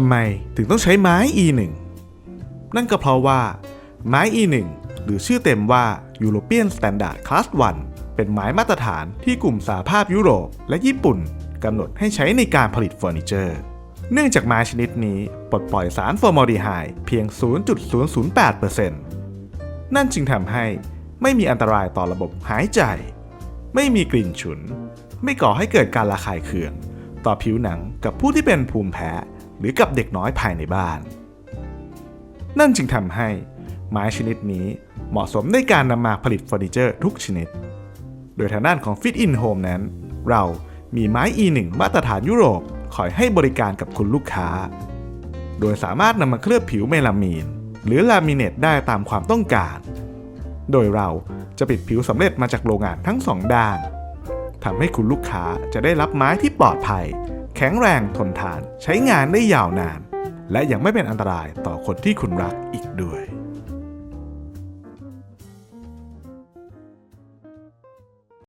ำไมถึงต้องใช้ไม้ E1 นั่นก็เพราะว่า ไม้ E1 หรือชื่อเต็มว่า European Standard Class 1 เป็นไม้มาตรฐานที่กลุ่มสหภาพยุโรปและญี่ปุ่นกำหนดให้ใช้ในการผลิตเฟอร์นิเจอร์ เนื่องจากไม้ชนิดนี้ปลดปล่อยสารฟอร์มอลดีไฮด์เพียง 0.008%นั่นจึงทำให้ไม่มีอันตรายต่อระบบหายใจ ไม่มีกลิ่นฉุน ไม่ก่อให้เกิดการระคายเคือง ต่อผิวหนังกับผู้ที่เป็นภูมิแพ้ หรือกับเด็กน้อยภายในบ้าน นั่นจึงทำให้ไม้ชนิดนี้เหมาะสมในการนำมาผลิตเฟอร์นิเจอร์ทุกชนิด โดยทางด้านของ Fit In Home นั้น เรามีไม้ E1 มาตรฐานยุโรปคอยให้บริการกับคุณลูกค้า โดยสามารถนำมาเคลือบผิวเมลามีน หรือลามิเนตได้ตามความต้องการ โดยเราจะปิดผิวสำเร็จมาจากโรงงานทั้งสองด้านทำให้คุณลูกค้าจะได้รับไม้ที่ปลอดภัย แข็งแรงทนทาน ใช้งานได้ยาวนาน และยังไม่เป็นอันตรายต่อคนที่คุณรักอีกด้วย